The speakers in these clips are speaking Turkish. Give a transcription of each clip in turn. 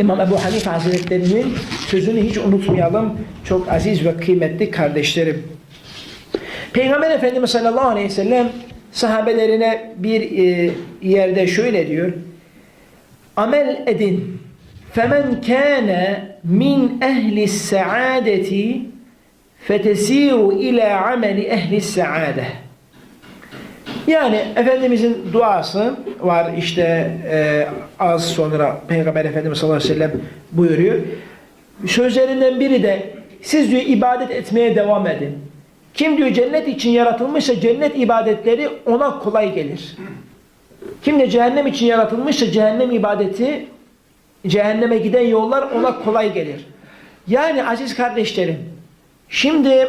İmam Ebu Hanife Hazretleri'nin sözünü hiç unutmayalım. Çok aziz ve kıymetli kardeşlerim. Peygamber Efendimiz sallallahu aleyhi ve sellem sahabelerine bir e, yerde şöyle diyor. Amel edin. Femen kâne min ehli saadeti fetesiru ila ameli ehli saade. Yani Efendimizin duası var işte e, az sonra Peygamber Efendimiz sallallahu aleyhi ve sellem buyuruyor. Sözlerinden biri de siz diyor ibadet etmeye devam edin. Kim diyor cennet için yaratılmışsa cennet ibadetleri ona kolay gelir. Kim de cehennem için yaratılmışsa cehennem ibadeti cehenneme giden yollar ona kolay gelir. Yani aziz kardeşlerim şimdi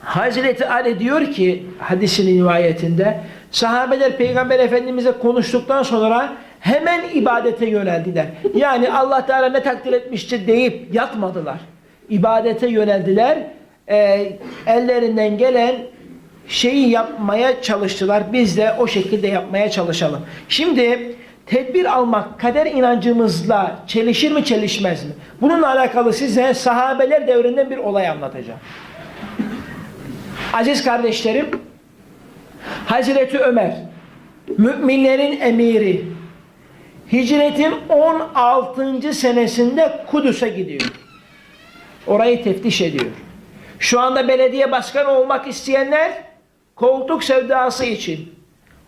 Hazreti Ali diyor ki hadisin rivayetinde sahabeler peygamber efendimize konuştuktan sonra hemen ibadete yöneldiler. Yani Allah Teala ne takdir etmiştir deyip yatmadılar. İbadete yöneldiler. Ee, ellerinden gelen şeyi yapmaya çalıştılar. Biz de o şekilde yapmaya çalışalım. Şimdi tedbir almak kader inancımızla çelişir mi çelişmez mi? Bununla alakalı size sahabeler devrinden bir olay anlatacağım. Aziz kardeşlerim, Hazreti Ömer, müminlerin emiri, hicretin 16. senesinde Kudüs'e gidiyor. Orayı teftiş ediyor. Şu anda belediye başkanı olmak isteyenler koltuk sevdası için.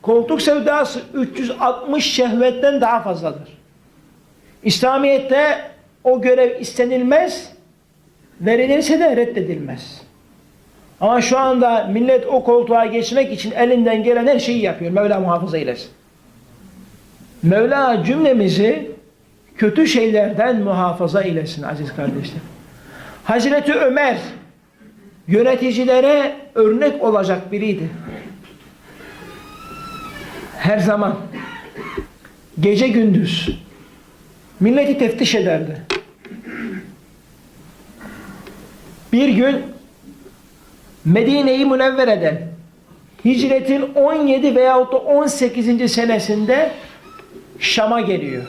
Koltuk sevdası 360 şehvetten daha fazladır. İslamiyet'te o görev istenilmez, verilirse de reddedilmez. Ama şu anda millet o koltuğa geçmek için elinden gelen her şeyi yapıyor. Mevla muhafaza eylesin. Mevla cümlemizi kötü şeylerden muhafaza eylesin aziz kardeşler. Hazreti Ömer yöneticilere örnek olacak biriydi. Her zaman gece gündüz milleti teftiş ederdi. Bir gün Medine-i Münevvere'den hicretin 17 veyahut da 18. senesinde Şam'a geliyor.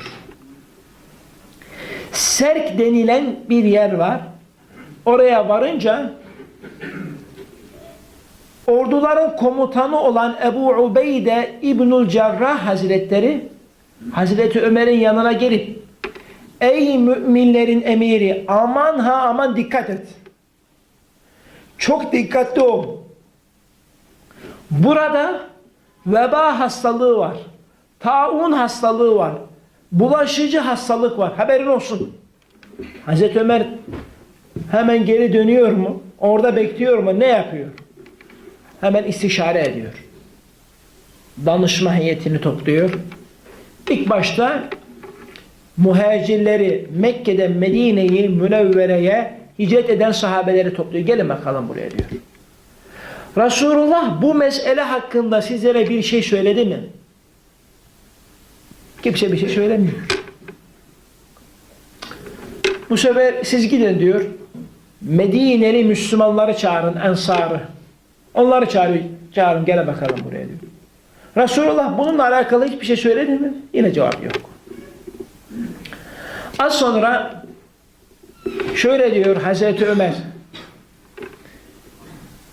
Serk denilen bir yer var. Oraya varınca orduların komutanı olan Ebu Ubeyde İbnül Cerrah Hazretleri Hazreti Ömer'in yanına gelip Ey müminlerin emiri aman ha aman dikkat et. Çok dikkatli ol. Burada veba hastalığı var. Taun hastalığı var. Bulaşıcı hastalık var. Haberin olsun. Hazreti Ömer hemen geri dönüyor mu? Orada bekliyor mu? Ne yapıyor? Hemen istişare ediyor. Danışma heyetini topluyor. İlk başta muhacirleri Mekke'den Medine'yi Münevvere'ye hicret eden sahabeleri topluyor. Gelin bakalım buraya diyor. Resulullah bu mesele hakkında sizlere bir şey söyledi mi? Kimse bir şey söylemiyor. Bu sefer siz gidin diyor. Medineli Müslümanları çağırın, ensarı. Onları çağırın, çağırın gele bakalım buraya diyor. Resulullah bununla alakalı hiçbir şey söyledi mi? Yine cevap yok. Az sonra şöyle diyor Hazreti Ömer.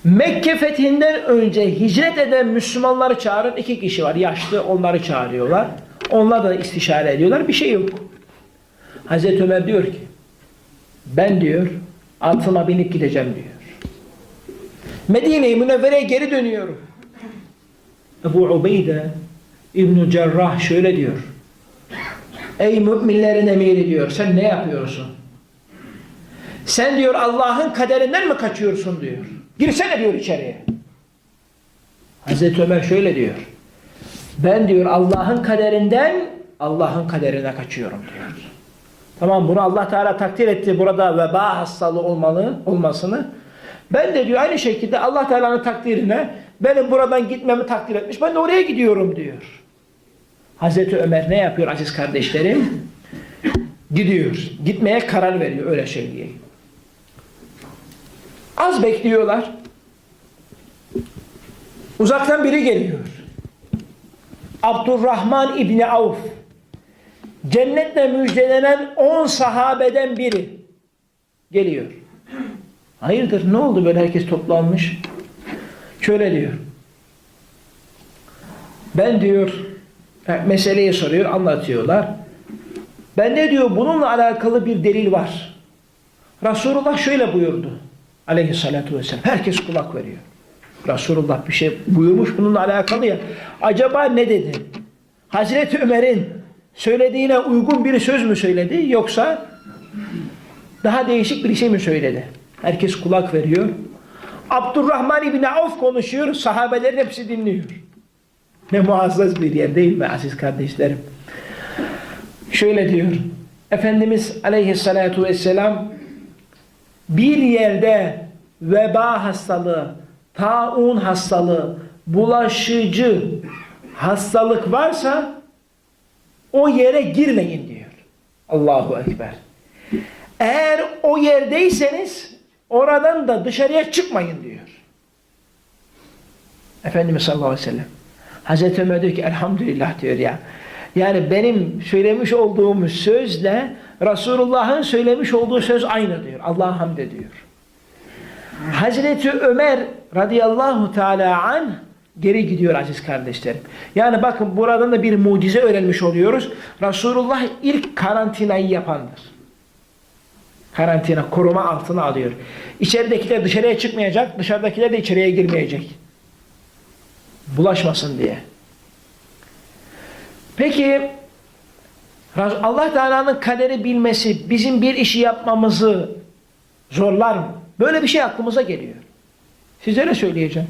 Mekke fethinden önce hicret eden Müslümanları çağırın. iki kişi var. Yaşlı onları çağırıyorlar. Onlar da istişare ediyorlar. Bir şey yok. Hazreti Ömer diyor ki ben diyor altıma binip gideceğim diyor. Medine-i Münevvere'ye geri dönüyorum. Ebu Ubeyde İbn-i Cerrah şöyle diyor. Ey müminlerin emiri diyor. Sen ne yapıyorsun? Sen diyor Allah'ın kaderinden mi kaçıyorsun diyor. Girsene diyor içeriye. Hazreti Ömer şöyle diyor. Ben diyor Allah'ın kaderinden Allah'ın kaderine kaçıyorum diyor. Tamam bunu Allah Teala takdir etti burada veba hastalığı olmalı, olmasını. Ben de diyor aynı şekilde Allah Teala'nın takdirine benim buradan gitmemi takdir etmiş. Ben de oraya gidiyorum diyor. Hazreti Ömer ne yapıyor aziz kardeşlerim? Gidiyor. Gitmeye karar veriyor öyle söyleyeyim. Az bekliyorlar. Uzaktan biri geliyor. Abdurrahman İbni Avf cennetle müjdelenen 10 sahabeden biri geliyor. Hayırdır ne oldu böyle herkes toplanmış? Şöyle diyor. Ben diyor meseleyi soruyor anlatıyorlar. Ben de diyor bununla alakalı bir delil var. Resulullah şöyle buyurdu. Aleyhissalatu vesselam. Herkes kulak veriyor. Resulullah bir şey buyurmuş bununla alakalı ya. Acaba ne dedi? Hazreti Ömer'in söylediğine uygun bir söz mü söyledi yoksa daha değişik bir şey mi söyledi? Herkes kulak veriyor. Abdurrahman İbni Avf konuşuyor. Sahabelerin hepsi dinliyor. Ne muazzaz bir yer değil mi aziz kardeşlerim? Şöyle diyor. Efendimiz aleyhissalatu vesselam bir yerde veba hastalığı, taun hastalığı, bulaşıcı hastalık varsa o yere girmeyin diyor. Allahu Ekber. Eğer o yerdeyseniz oradan da dışarıya çıkmayın diyor. Efendimiz sallallahu aleyhi ve sellem. Hazreti Ömer diyor ki elhamdülillah diyor ya. Yani benim söylemiş olduğum sözle Resulullah'ın söylemiş olduğu söz aynı diyor. Allah'a hamd ediyor. Hazreti Ömer radıyallahu teala an geri gidiyor aziz kardeşlerim. Yani bakın buradan da bir mucize öğrenmiş oluyoruz. Resulullah ilk karantinayı yapandır. Karantina, koruma altına alıyor. İçeridekiler dışarıya çıkmayacak, dışarıdakiler de içeriye girmeyecek. Bulaşmasın diye. Peki Allah Teala'nın kaderi bilmesi bizim bir işi yapmamızı zorlar mı? Böyle bir şey aklımıza geliyor. Sizlere söyleyeceğim.